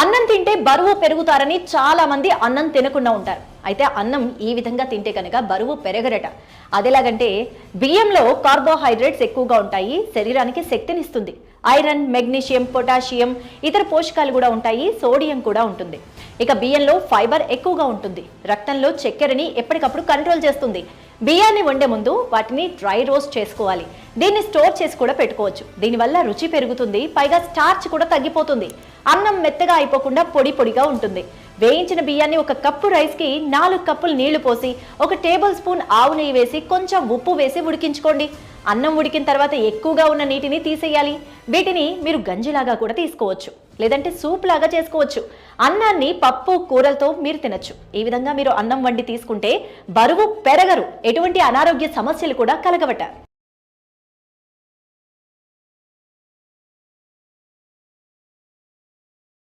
అన్నం తింటే బరువు పెరుగుతారని చాలా మంది అన్నం తినకుండా ఉంటారు. అయితే అన్నం ఈ విధంగా తింటే కనుక బరువు పెరగరట. అదేలాగంటే బియ్యంలో కార్బోహైడ్రేట్స్ ఎక్కువగా ఉంటాయి శరీరానికి శక్తినిస్తుంది ఐరన్ మెగ్నీషియం పొటాషియం ఇతర పోషకాలు కూడా ఉంటాయి సోడియం కూడా ఉంటుంది. ఇక బియ్యంలో ఫైబర్ ఎక్కువగా ఉంటుంది. రక్తంలో చక్కెరని ఎప్పటికప్పుడు కంట్రోల్ చేస్తుంది. బియ్యాన్ని వండే ముందు వాటిని డ్రై రోస్ట్ చేసుకోవాలి. దీన్ని స్టోర్ చేసి కూడా పెట్టుకోవచ్చు. దీనివల్ల రుచి పెరుగుతుంది పైగా స్టార్చ్ కూడా తగ్గిపోతుంది. అన్నం మెత్తగా అయిపోకుండా పొడి పొడిగా ఉంటుంది. వేయించిన బియ్యాన్ని ఒక కప్పు రైస్కి నాలుగు కప్పులు నీళ్ళు పోసి ఒక టేబుల్ స్పూన్ ఆవు నెయ్యి వేసి కొంచెం ఉప్పు వేసి ఉడికించుకోండి. అన్నం ఉడికిన తర్వాత ఎక్కువగా ఉన్న నీటిని తీసేయాలి. వీటిని మీరు గంజిలాగా కూడా తీసుకోవచ్చు. లేదంటే సూప్ లాగా చేసుకోవచ్చు. అన్నాన్ని పప్పు కూరలతో మీరు తినచ్చు. ఈ విధంగా మీరు అన్నం వండి తీసుకుంటే బరువు పెరగరు. ఎటువంటి అనారోగ్య సమస్యలు కూడా కలగవట.